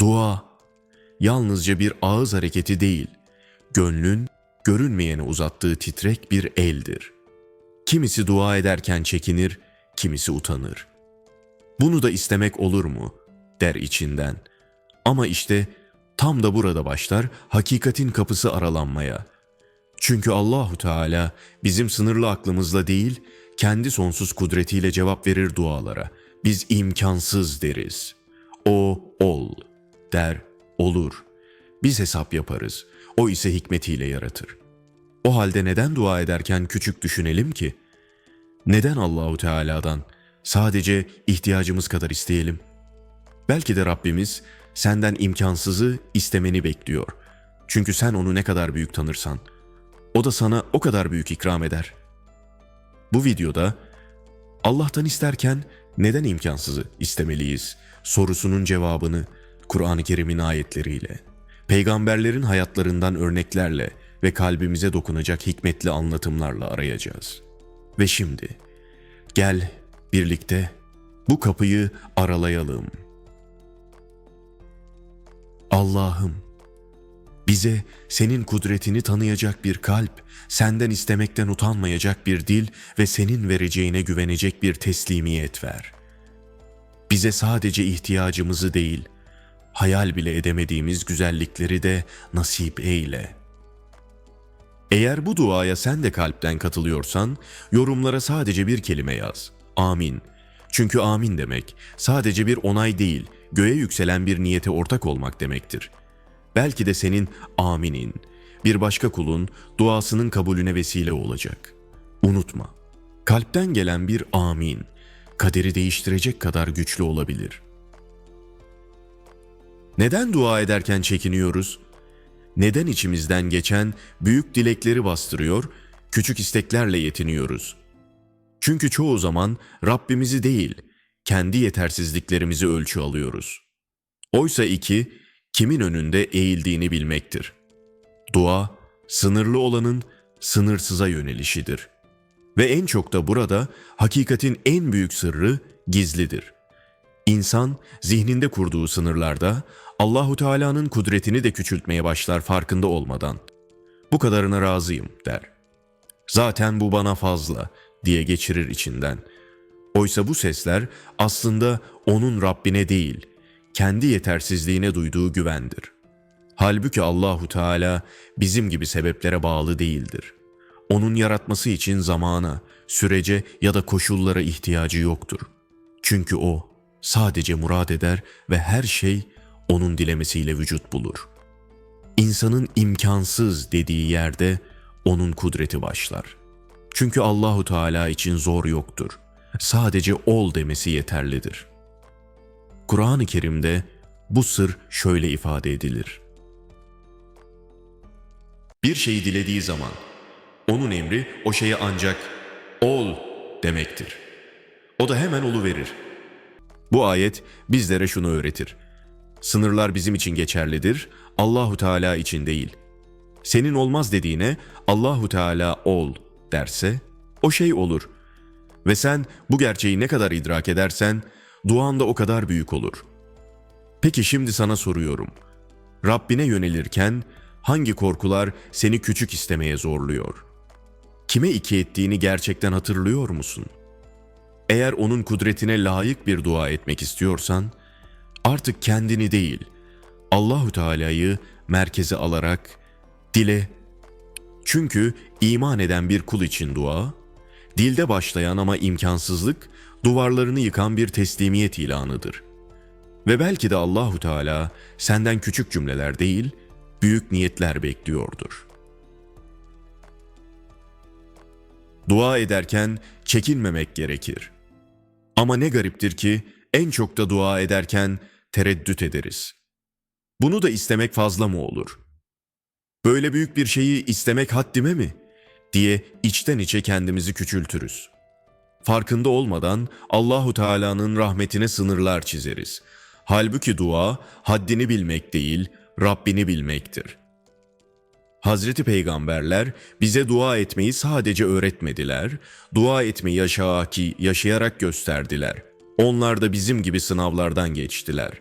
Dua yalnızca bir ağız hareketi değil, gönlün görünmeyene uzattığı titrek bir eldir. Kimisi dua ederken çekinir, kimisi utanır. Bunu da istemek olur mu? der içinden. Ama işte tam da burada başlar hakikatin kapısı aralanmaya. Çünkü Allahu Teala bizim sınırlı aklımızla değil, kendi sonsuz kudretiyle cevap verir dualara. Biz imkansız deriz. O ol der, olur. Biz hesap yaparız. O ise hikmetiyle yaratır. O halde neden dua ederken küçük düşünelim ki? Neden Allahu Teala'dan sadece ihtiyacımız kadar isteyelim? Belki de Rabbimiz senden imkansızı istemeni bekliyor. Çünkü sen onu ne kadar büyük tanırsan, o da sana o kadar büyük ikram eder. Bu videoda Allah'tan isterken neden imkansızı istemeliyiz sorusunun cevabını Kur'an-ı Kerim'in ayetleriyle, peygamberlerin hayatlarından örneklerle ve kalbimize dokunacak hikmetli anlatımlarla arayacağız. Ve şimdi gel birlikte bu kapıyı aralayalım. Allah'ım bize senin kudretini tanıyacak bir kalp, senden istemekten utanmayacak bir dil ve senin vereceğine güvenecek bir teslimiyet ver. Bize sadece ihtiyacımızı değil, hayal bile edemediğimiz güzellikleri de nasip eyle. Eğer bu duaya sen de kalpten katılıyorsan, yorumlara sadece bir kelime yaz. Amin. Çünkü amin demek sadece bir onay değil, göğe yükselen bir niyete ortak olmak demektir. Belki de senin aminin, bir başka kulun duasının kabulüne vesile olacak. Unutma, kalpten gelen bir amin, kaderi değiştirecek kadar güçlü olabilir. Neden dua ederken çekiniyoruz? Neden içimizden geçen büyük dilekleri bastırıyor, küçük isteklerle yetiniyoruz? Çünkü çoğu zaman Rabbimizi değil, kendi yetersizliklerimizi ölçü alıyoruz. Oysa iki, kimin önünde eğildiğini bilmektir. Dua, sınırlı olanın sınırsıza yönelişidir. Ve en çok da burada hakikatin en büyük sırrı gizlidir. İnsan zihninde kurduğu sınırlarda Allahu Teala'nın kudretini de küçültmeye başlar farkında olmadan. Bu kadarına razıyım der. Zaten bu bana fazla diye geçirir içinden. Oysa bu sesler aslında onun Rabbine değil, kendi yetersizliğine duyduğu güvendir. Halbuki Allahu Teala bizim gibi sebeplere bağlı değildir. Onun yaratması için zamana, sürece ya da koşullara ihtiyacı yoktur. Çünkü o sadece murad eder ve her şey onun dilemesiyle vücut bulur. İnsanın imkansız dediği yerde onun kudreti başlar. Çünkü Allahu Teala için zor yoktur. Sadece ol demesi yeterlidir. Kur'an-ı Kerim'de bu sır şöyle ifade edilir. Bir şeyi dilediği zaman onun emri o şeye ancak ol demektir. O da hemen olu verir. Bu ayet bizlere şunu öğretir. Sınırlar bizim için geçerlidir, Allahu Teala için değil. Senin olmaz dediğine Allahu Teala ol derse o şey olur. Ve sen bu gerçeği ne kadar idrak edersen duan da o kadar büyük olur. Peki şimdi sana soruyorum. Rabbine yönelirken hangi korkular seni küçük istemeye zorluyor? Kime iki ettiğini gerçekten hatırlıyor musun? Eğer onun kudretine layık bir dua etmek istiyorsan, artık kendini değil, Allahü Teala'yı merkeze alarak dile. Çünkü iman eden bir kul için dua, dilde başlayan ama imkansızlık, duvarlarını yıkan bir teslimiyet ilanıdır. Ve belki de Allahu Teala senden küçük cümleler değil, büyük niyetler bekliyordur. Dua ederken çekinmemek gerekir. Ama ne gariptir ki en çok da dua ederken tereddüt ederiz. Bunu da istemek fazla mı olur? Böyle büyük bir şeyi istemek haddime mi? diye içten içe kendimizi küçültürüz. Farkında olmadan Allahu Teala'nın rahmetine sınırlar çizeriz. Halbuki dua haddini bilmek değil, Rabbini bilmektir. Hazreti peygamberler bize dua etmeyi sadece öğretmediler, dua etmeyi yaşaki yaşayarak gösterdiler. Onlar da bizim gibi sınavlardan geçtiler.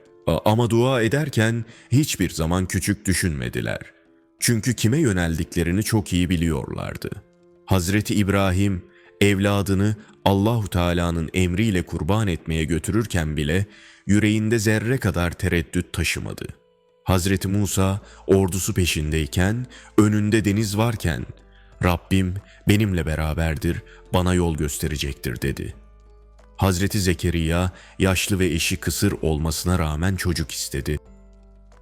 Ama dua ederken hiçbir zaman küçük düşünmediler. Çünkü kime yöneldiklerini çok iyi biliyorlardı. Hazreti İbrahim evladını Allahu Teala'nın emriyle kurban etmeye götürürken bile yüreğinde zerre kadar tereddüt taşımadı. Hazreti Musa ordusu peşindeyken, önünde deniz varken, Rabbim benimle beraberdir, bana yol gösterecektir dedi. Hazreti Zekeriya yaşlı ve eşi kısır olmasına rağmen çocuk istedi.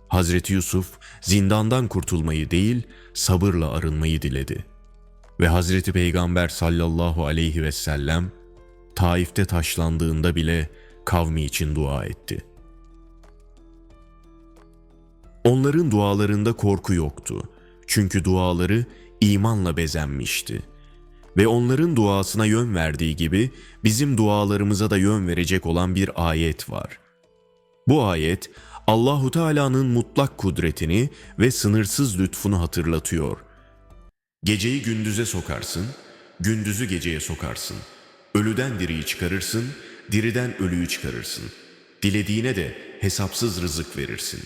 Hazreti Yusuf zindandan kurtulmayı değil, sabırla arınmayı diledi. Ve Hazreti Peygamber sallallahu aleyhi ve sellem Taif'te taşlandığında bile kavmi için dua etti. Onların dualarında korku yoktu. Çünkü duaları imanla bezenmişti. Ve onların duasına yön verdiği gibi bizim dualarımıza da yön verecek olan bir ayet var. Bu ayet Allahu Teala'nın mutlak kudretini ve sınırsız lütfunu hatırlatıyor. Geceyi gündüze sokarsın, gündüzü geceye sokarsın. Ölüden diriyi çıkarırsın, diriden ölüyü çıkarırsın. Dilediğine de hesapsız rızık verirsin.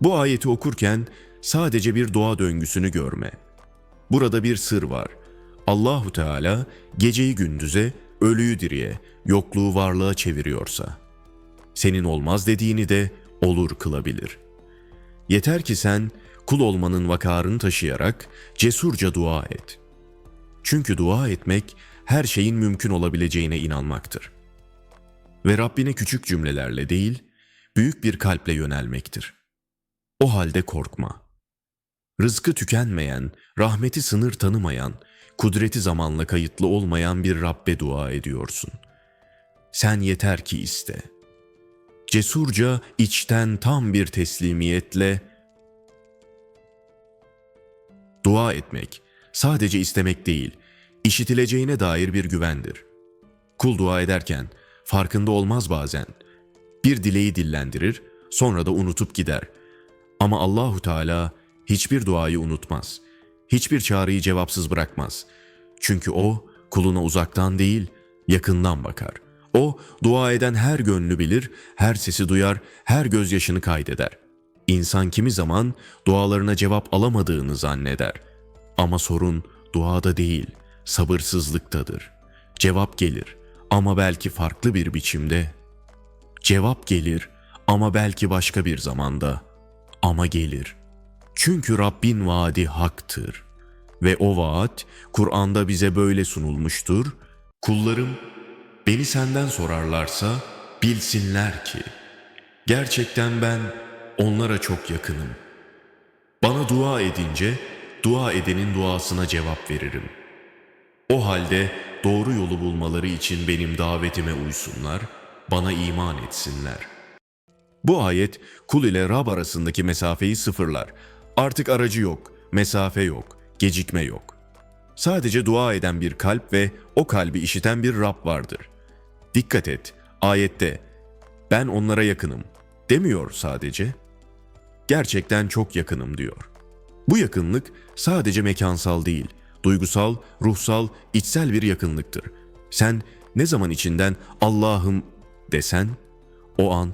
Bu ayeti okurken sadece bir doğa döngüsünü görme. Burada bir sır var. Allahu Teala geceyi gündüze, ölüyü diriye, yokluğu varlığa çeviriyorsa, senin olmaz dediğini de olur kılabilir. Yeter ki sen kul olmanın vakarını taşıyarak cesurca dua et. Çünkü dua etmek her şeyin mümkün olabileceğine inanmaktır. Ve Rabbine küçük cümlelerle değil, büyük bir kalple yönelmektir. O halde korkma. Rızkı tükenmeyen, rahmeti sınır tanımayan, kudreti zamanla kayıtlı olmayan bir Rabbe dua ediyorsun. Sen yeter ki iste. Cesurca, içten tam bir teslimiyetle dua etmek sadece istemek değil, işitileceğine dair bir güvendir. Kul dua ederken farkında olmaz bazen. Bir dileği dillendirir, sonra da unutup gider. Ama Allahu Teala hiçbir duayı unutmaz. Hiçbir çağrıyı cevapsız bırakmaz. Çünkü o kuluna uzaktan değil, yakından bakar. O dua eden her gönlü bilir, her sesi duyar, her gözyaşını kaydeder. İnsan kimi zaman dualarına cevap alamadığını zanneder. Ama sorun duada değil, sabırsızlıktadır. Cevap gelir ama belki farklı bir biçimde. Cevap gelir ama belki başka bir zamanda. Ama gelir. Çünkü Rabbin vaadi haktır. Ve o vaat Kur'an'da bize böyle sunulmuştur. Kullarım beni senden sorarlarsa bilsinler ki gerçekten ben onlara çok yakınım. Bana dua edince dua edenin duasına cevap veririm. O halde doğru yolu bulmaları için benim davetime uysunlar, bana iman etsinler. Bu ayet kul ile Rab arasındaki mesafeyi sıfırlar. Artık aracı yok, mesafe yok, gecikme yok. Sadece dua eden bir kalp ve o kalbi işiten bir Rab vardır. Dikkat et, ayette ben onlara yakınım demiyor sadece. Gerçekten çok yakınım diyor. Bu yakınlık sadece mekansal değil, duygusal, ruhsal, içsel bir yakınlıktır. Sen ne zaman içinden Allah'ım desen, o an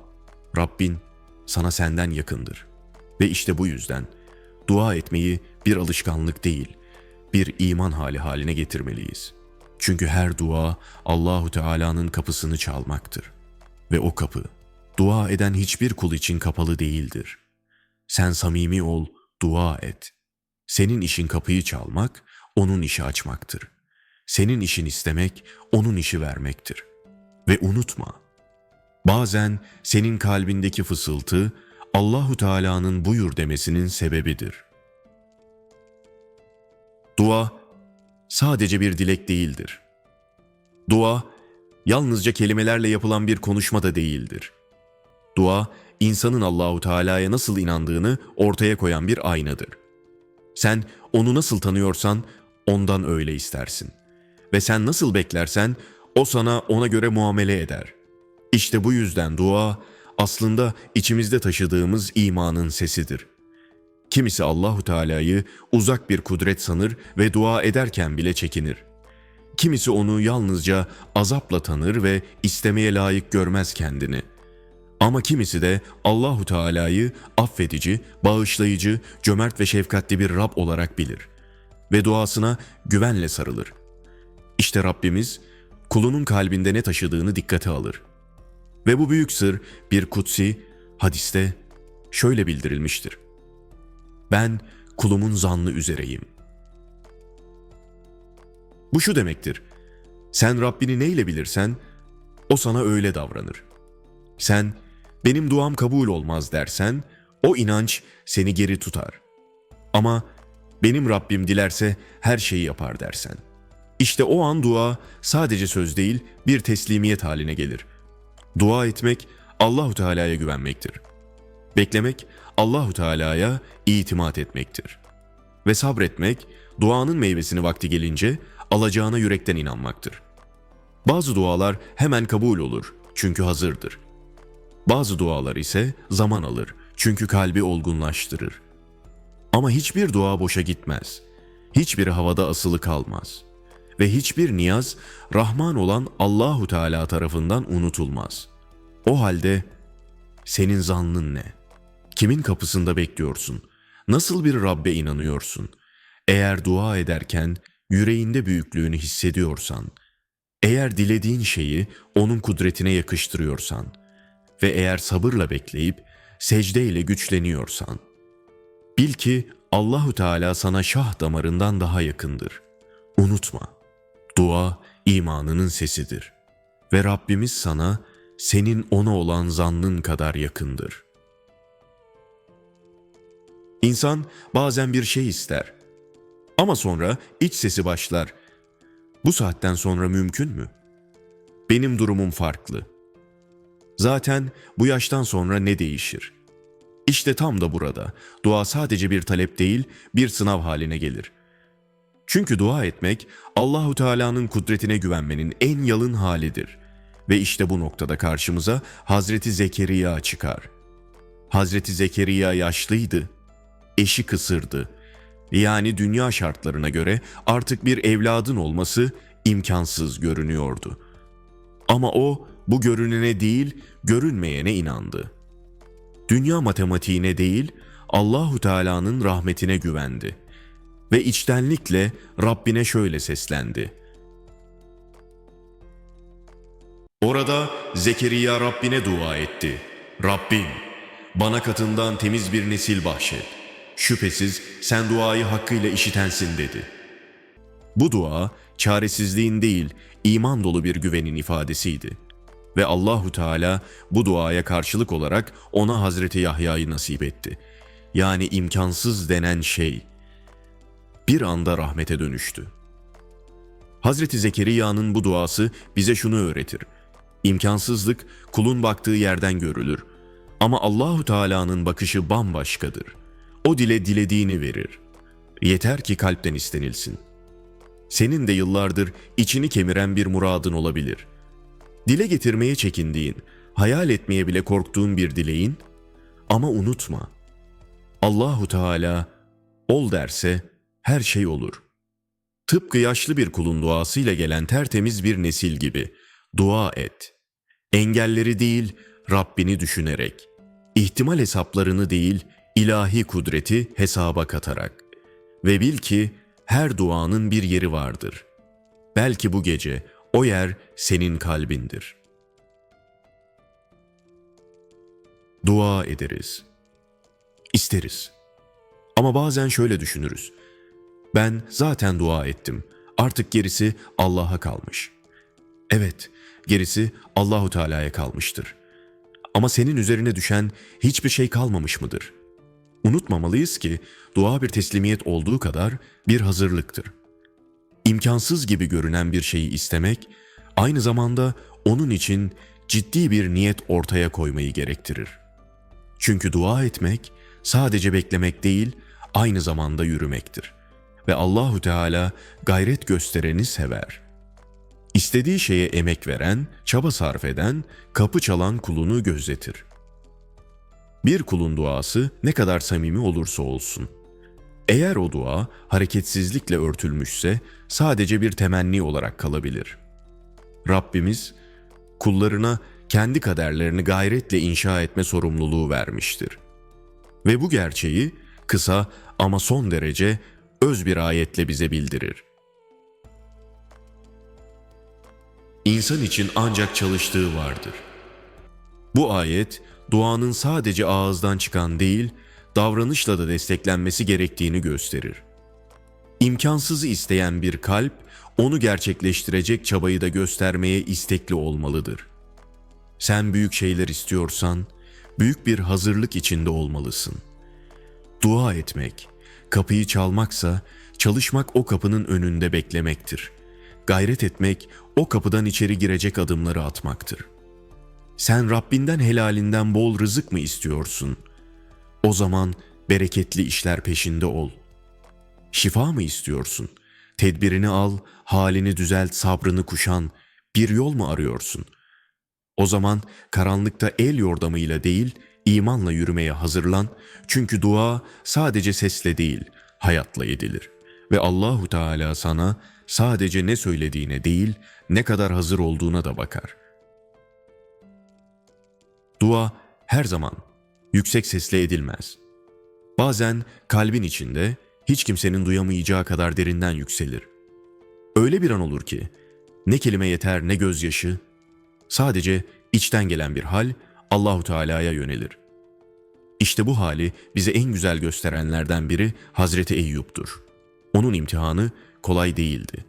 Rabbin sana senden yakındır. Ve işte bu yüzden dua etmeyi bir alışkanlık değil, bir iman hali haline getirmeliyiz. Çünkü her dua Allahu Teala'nın kapısını çalmaktır. Ve o kapı dua eden hiçbir kul için kapalı değildir. Sen samimi ol, dua et. Senin işin kapıyı çalmak, onun işi açmaktır. Senin işin istemek, onun işi vermektir. Ve unutma, bazen senin kalbindeki fısıltı Allahu Teala'nın buyur demesinin sebebidir. Dua sadece bir dilek değildir. Dua yalnızca kelimelerle yapılan bir konuşma da değildir. Dua insanın Allahu Teala'ya nasıl inandığını ortaya koyan bir aynadır. Sen onu nasıl tanıyorsan ondan öyle istersin. Ve sen nasıl beklersen o sana ona göre muamele eder. İşte bu yüzden dua aslında içimizde taşıdığımız imanın sesidir. Kimisi Allahu Teala'yı uzak bir kudret sanır ve dua ederken bile çekinir. Kimisi onu yalnızca azapla tanır ve istemeye layık görmez kendini. Ama kimisi de Allahu Teala'yı affedici, bağışlayıcı, cömert ve şefkatli bir Rab olarak bilir ve duasına güvenle sarılır. İşte Rabbimiz kulunun kalbinde ne taşıdığını dikkate alır. Ve bu büyük sır bir kutsi hadiste şöyle bildirilmiştir. Ben kulumun zannı üzereyim. Bu şu demektir. Sen Rabbini neyle bilirsen o sana öyle davranır. Sen benim duam kabul olmaz dersen o inanç seni geri tutar. Ama benim Rabbim dilerse her şeyi yapar dersen. İşte o an dua sadece söz değil bir teslimiyet haline gelir. Dua etmek Allahu Teala'ya güvenmektir. Beklemek Allahu Teala'ya itimat etmektir. Ve sabretmek duanın meyvesini vakti gelince alacağına yürekten inanmaktır. Bazı dualar hemen kabul olur çünkü hazırdır. Bazı dualar ise zaman alır çünkü kalbi olgunlaştırır. Ama hiçbir dua boşa gitmez. Hiçbiri havada asılı kalmaz. Ve hiçbir niyaz Rahman olan Allahu Teala tarafından unutulmaz. O halde senin zannın ne? Kimin kapısında bekliyorsun? Nasıl bir Rabbe inanıyorsun? Eğer dua ederken yüreğinde büyüklüğünü hissediyorsan, eğer dilediğin şeyi onun kudretine yakıştırıyorsan ve eğer sabırla bekleyip secdeyle güçleniyorsan, bil ki Allahu Teala sana şah damarından daha yakındır. Unutma. Dua imanının sesidir ve Rabbimiz sana senin ona olan zannın kadar yakındır. İnsan bazen bir şey ister ama sonra iç sesi başlar. Bu saatten sonra mümkün mü? Benim durumum farklı. Zaten bu yaştan sonra ne değişir? İşte tam da burada dua sadece bir talep değil, bir sınav haline gelir. Çünkü dua etmek Allahu Teala'nın kudretine güvenmenin en yalın halidir. Ve işte bu noktada karşımıza Hazreti Zekeriya çıkar. Hazreti Zekeriya yaşlıydı, eşi kısırdı. Yani dünya şartlarına göre artık bir evladın olması imkansız görünüyordu. Ama o bu görünene değil, görünmeyene inandı. Dünya matematiğine değil, Allahu Teala'nın rahmetine güvendi ve içtenlikle Rabbine şöyle seslendi. Orada Zekeriya Rabbine dua etti. Rabbim, bana katından temiz bir nesil bahşet. Şüphesiz sen duayı hakkıyla işitensin dedi. Bu dua çaresizliğin değil, iman dolu bir güvenin ifadesiydi. Ve Allahu Teala bu duaya karşılık olarak ona Hazreti Yahya'yı nasip etti. Yani imkansız denen şey bir anda rahmete dönüştü. Hazreti Zekeriya'nın bu duası bize şunu öğretir. İmkansızlık kulun baktığı yerden görülür. Ama Allahu Teala'nın bakışı bambaşkadır. O dile dilediğini verir. Yeter ki kalpten istenilsin. Senin de yıllardır içini kemiren bir muradın olabilir. Dile getirmeye çekindiğin, hayal etmeye bile korktuğun bir dileğin ama unutma. Allahu Teala ol derse her şey olur. Tıpkı yaşlı bir kulun duasıyla gelen tertemiz bir nesil gibi dua et. Engelleri değil Rabbini düşünerek, ihtimal hesaplarını değil ilahi kudreti hesaba katarak ve bil ki her duanın bir yeri vardır. Belki bu gece o yer senin kalbindir. Dua ederiz. İsteriz. Ama bazen şöyle düşünürüz. Ben zaten dua ettim. Artık gerisi Allah'a kalmış. Evet, gerisi Allahu Teala'ya kalmıştır. Ama senin üzerine düşen hiçbir şey kalmamış mıdır? Unutmamalıyız ki dua bir teslimiyet olduğu kadar bir hazırlıktır. İmkansız gibi görünen bir şeyi istemek aynı zamanda onun için ciddi bir niyet ortaya koymayı gerektirir. Çünkü dua etmek sadece beklemek değil, aynı zamanda yürümektir ve Allahu Teala gayret göstereni sever. İstediği şeye emek veren, çaba sarf eden, kapı çalan kulunu gözetir. Bir kulun duası ne kadar samimi olursa olsun. Eğer o dua hareketsizlikle örtülmüşse sadece bir temenni olarak kalabilir. Rabbimiz kullarına kendi kaderlerini gayretle inşa etme sorumluluğu vermiştir. Ve bu gerçeği kısa ama son derece öz bir ayetle bize bildirir. İnsan için ancak çalıştığı vardır. Bu ayet duanın sadece ağızdan çıkan değil, davranışla da desteklenmesi gerektiğini gösterir. İmkansızı isteyen bir kalp, onu gerçekleştirecek çabayı da göstermeye istekli olmalıdır. Sen büyük şeyler istiyorsan, büyük bir hazırlık içinde olmalısın. Dua etmek, kapıyı çalmaksa, çalışmak o kapının önünde beklemektir. Gayret etmek, o kapıdan içeri girecek adımları atmaktır. Sen Rabbinden helalinden bol rızık mı istiyorsun? O zaman bereketli işler peşinde ol. Şifa mı istiyorsun? Tedbirini al, halini düzelt, sabrını kuşan, bir yol mu arıyorsun? O zaman karanlıkta el yordamıyla değil, imanla yürümeye hazırlan. Çünkü dua sadece sesle değil, hayatla edilir. Ve Allahu Teala sana sadece ne söylediğine değil, ne kadar hazır olduğuna da bakar. Dua her zaman yüksek sesle edilmez. Bazen kalbin içinde hiç kimsenin duyamayacağı kadar derinden yükselir. Öyle bir an olur ki ne kelime yeter ne gözyaşı, sadece içten gelen bir hal Allahu Teala'ya yönelir. İşte bu hali bize en güzel gösterenlerden biri Hazreti Eyyub'dur. Onun imtihanı kolay değildi.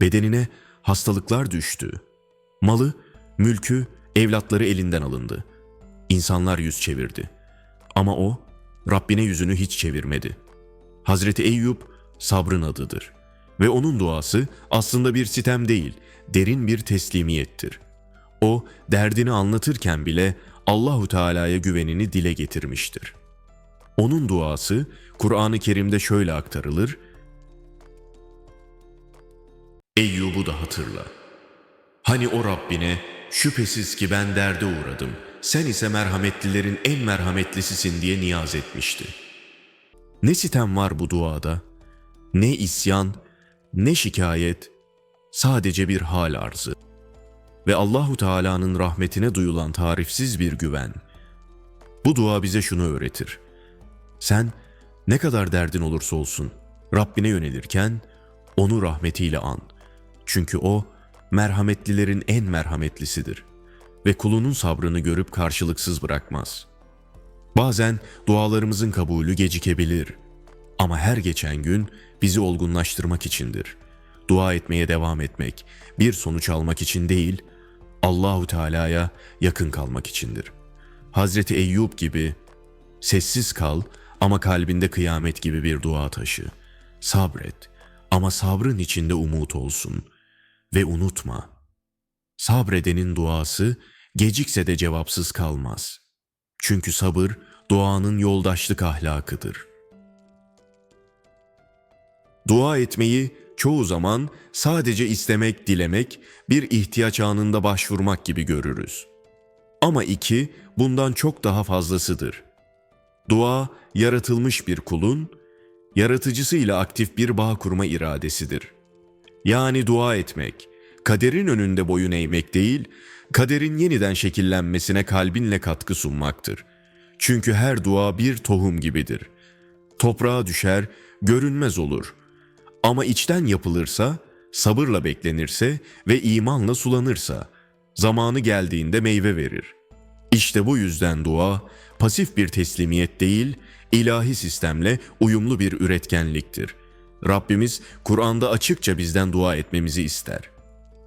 Bedenine hastalıklar düştü. Malı, mülkü, evlatları elinden alındı. İnsanlar yüz çevirdi. Ama o Rabbine yüzünü hiç çevirmedi. Hazreti Eyüp sabrın adıdır. Ve onun duası aslında bir sitem değil, derin bir teslimiyettir. O derdini anlatırken bile Allahu Teala'ya güvenini dile getirmiştir. Onun duası Kur'an-ı Kerim'de şöyle aktarılır: Eyyub'u da hatırla. Hani o Rabbine şüphesiz ki ben derde uğradım. Sen ise merhametlilerin en merhametlisisin diye niyaz etmişti. Ne sitem var bu duada, ne isyan, ne şikayet, sadece bir hal arzı. Ve Allahu Teala'nın rahmetine duyulan tarifsiz bir güven. Bu dua bize şunu öğretir. Sen ne kadar derdin olursa olsun Rabbine yönelirken onu rahmetiyle an. Çünkü o merhametlilerin en merhametlisidir ve kulunun sabrını görüp karşılıksız bırakmaz. Bazen dualarımızın kabulü gecikebilir ama her geçen gün bizi olgunlaştırmak içindir. Dua etmeye devam etmek bir sonuç almak için değil, Allahu Teala'ya yakın kalmak içindir. Hazreti Eyyub gibi sessiz kal ama kalbinde kıyamet gibi bir dua taşı. Sabret ama sabrın içinde umut olsun ve unutma. Sabredenin duası gecikse de cevapsız kalmaz. Çünkü sabır duanın yoldaşlık ahlakıdır. Dua etmeyi çoğu zaman sadece istemek, dilemek, bir ihtiyaç anında başvurmak gibi görürüz. Ama iki, bundan çok daha fazlasıdır. Dua, yaratılmış bir kulun, yaratıcısıyla aktif bir bağ kurma iradesidir. Yani dua etmek, kaderin önünde boyun eğmek değil, kaderin yeniden şekillenmesine kalbinle katkı sunmaktır. Çünkü her dua bir tohum gibidir. Toprağa düşer, görünmez olur. Ama içten yapılırsa, sabırla beklenirse ve imanla sulanırsa, zamanı geldiğinde meyve verir. İşte bu yüzden dua, pasif bir teslimiyet değil, ilahi sistemle uyumlu bir üretkenliktir. Rabbimiz Kur'an'da açıkça bizden dua etmemizi ister.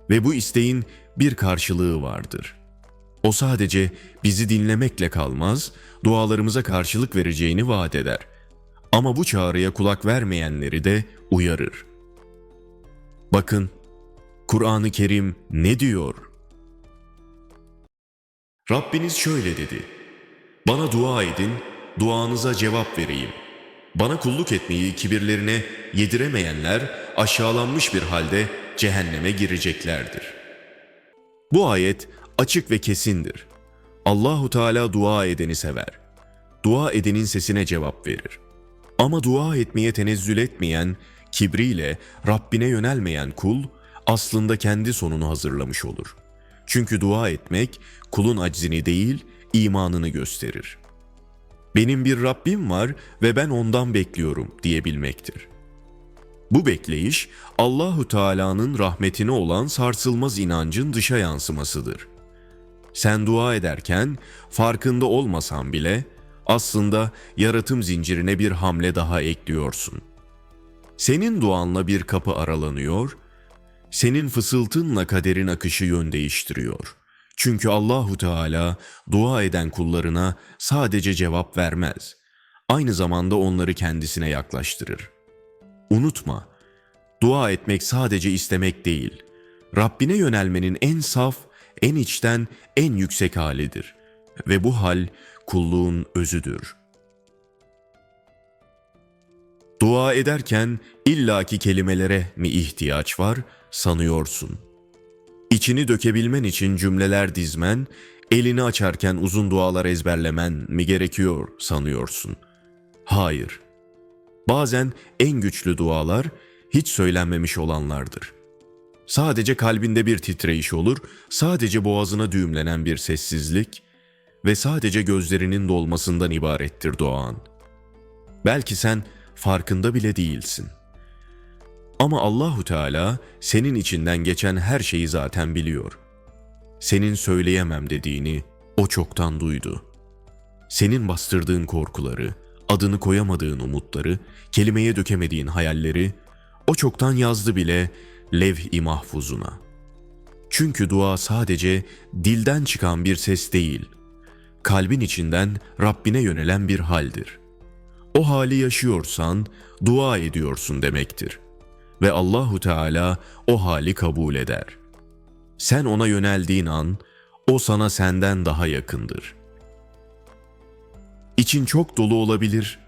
Ve bu isteğin bir karşılığı vardır. O sadece bizi dinlemekle kalmaz, dualarımıza karşılık vereceğini vaat eder. Ama bu çağrıya kulak vermeyenleri de uyarır. Bakın, Kur'an-ı Kerim ne diyor? Rabbiniz şöyle dedi. Bana dua edin, duanıza cevap vereyim. Bana kulluk etmeyi kibirlerine yediremeyenler aşağılanmış bir halde cehenneme gireceklerdir. Bu ayet açık ve kesindir. Allahu Teala dua edeni sever. Dua edenin sesine cevap verir. Ama dua etmeye tenezzül etmeyen, kibriyle Rabbine yönelmeyen kul aslında kendi sonunu hazırlamış olur. Çünkü dua etmek kulun aczini değil, imanını gösterir. Benim bir Rabbim var ve ben ondan bekliyorum diyebilmektir. Bu bekleyiş Allahu Teala'nın rahmetine olan sarsılmaz inancın dışa yansımasıdır. Sen dua ederken farkında olmasan bile aslında yaratım zincirine bir hamle daha ekliyorsun. Senin duanla bir kapı aralanıyor, senin fısıltınla kaderin akışı yön değiştiriyor. Çünkü Allahu Teala dua eden kullarına sadece cevap vermez. Aynı zamanda onları kendisine yaklaştırır. Unutma, dua etmek sadece istemek değil. Rabbine yönelmenin en saf, en içten, en yüksek halidir. Ve bu hal kulluğun özüdür. Dua ederken illaki kelimelere mi ihtiyaç var sanıyorsun. İçini dökebilmen için cümleler dizmen, elini açarken uzun dualar ezberlemen mi gerekiyor sanıyorsun. Hayır. Bazen en güçlü dualar hiç söylenmemiş olanlardır. Sadece kalbinde bir titreyiş olur, sadece boğazına düğümlenen bir sessizlik ve sadece gözlerinin dolmasından ibarettir duan. Belki sen farkında bile değilsin. Ama Allahu Teala senin içinden geçen her şeyi zaten biliyor. Senin söyleyemem dediğini o çoktan duydu. Senin bastırdığın korkuları, adını koyamadığın umutları, kelimeye dökemediğin hayalleri o çoktan yazdı bile levh-i mahfuzuna. Çünkü dua sadece dilden çıkan bir ses değil, kalbin içinden Rabbine yönelen bir haldir. O hali yaşıyorsan dua ediyorsun demektir. Ve Allahu Teala o hali kabul eder. Sen ona yöneldiğin an o sana senden daha yakındır. İçin çok dolu olabilir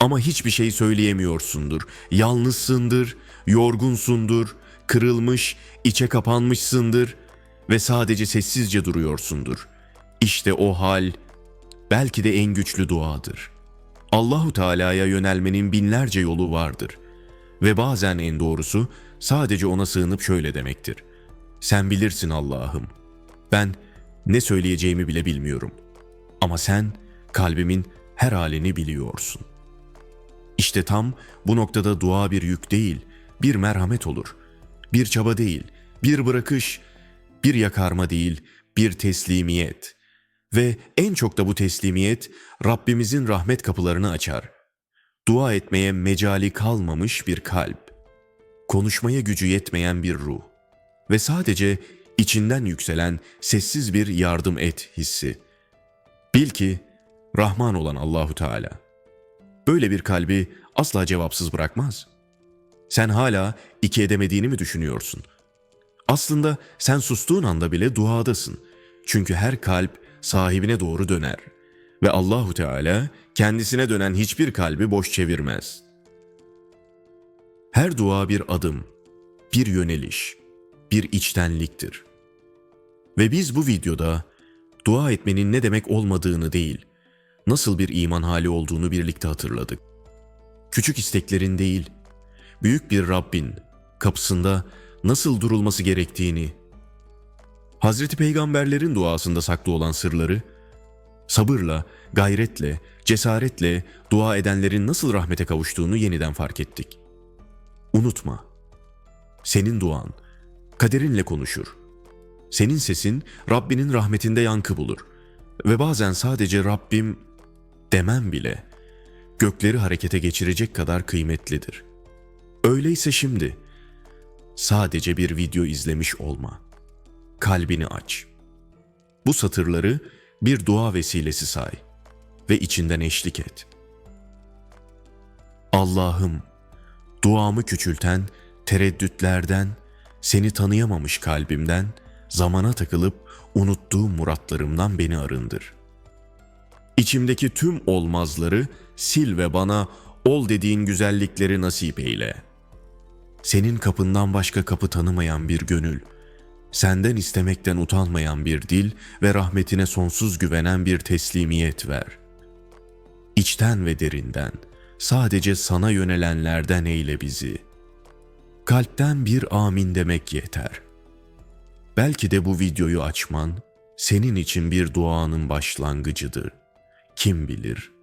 ama hiçbir şey söyleyemiyorsundur. Yalnızsındır, yorgunsundur, kırılmış, içe kapanmışsındır ve sadece sessizce duruyorsundur. İşte o hal belki de en güçlü duadır. Allahu Teala'ya yönelmenin binlerce yolu vardır ve bazen en doğrusu sadece ona sığınıp şöyle demektir. Sen bilirsin Allah'ım. Ben ne söyleyeceğimi bile bilmiyorum. Ama sen kalbimin her halini biliyorsun. İşte tam bu noktada dua bir yük değil, bir merhamet olur. Bir çaba değil, bir bırakış, bir yakarma değil, bir teslimiyet. Ve en çok da bu teslimiyet Rabbimizin rahmet kapılarını açar. Dua etmeye mecali kalmamış bir kalp. Konuşmaya gücü yetmeyen bir ruh. Ve sadece içinden yükselen sessiz bir yardım et hissi. Bil ki Rahman olan Allahu Teala böyle bir kalbi asla cevapsız bırakmaz. Sen hala iki edemediğini mi düşünüyorsun? Aslında sen sustuğun anda bile duadasın. Çünkü her kalp sahibine doğru döner ve Allahu Teala kendisine dönen hiçbir kalbi boş çevirmez. Her dua bir adım, bir yöneliş, bir içtenliktir. Ve biz bu videoda dua etmenin ne demek olmadığını değil, nasıl bir iman hali olduğunu birlikte hatırladık. Küçük isteklerin değil, büyük bir Rabbin kapısında nasıl durulması gerektiğini, Hazreti Peygamberlerin duasında saklı olan sırları, sabırla, gayretle, cesaretle dua edenlerin nasıl rahmete kavuştuğunu yeniden fark ettik. Unutma, senin duan kaderinle konuşur. Senin sesin Rabbinin rahmetinde yankı bulur. Ve bazen sadece Rabbim demem bile gökleri harekete geçirecek kadar kıymetlidir. Öyleyse şimdi sadece bir video izlemiş olma. Kalbini aç. Bu satırları bir dua vesilesi say ve içinden eşlik et. Allah'ım, duamı küçülten tereddütlerden, seni tanıyamamış kalbimden, zamana takılıp unuttuğum muratlarımdan beni arındır. İçimdeki tüm olmazları sil ve bana ol dediğin güzellikleri nasip eyle. Senin kapından başka kapı tanımayan bir gönül, senden istemekten utanmayan bir dil ve rahmetine sonsuz güvenen bir teslimiyet ver. İçten ve derinden, sadece sana yönelenlerden eyle bizi. Kalpten bir amin demek yeter. Belki de bu videoyu açman senin için bir duanın başlangıcıdır. Kim bilir?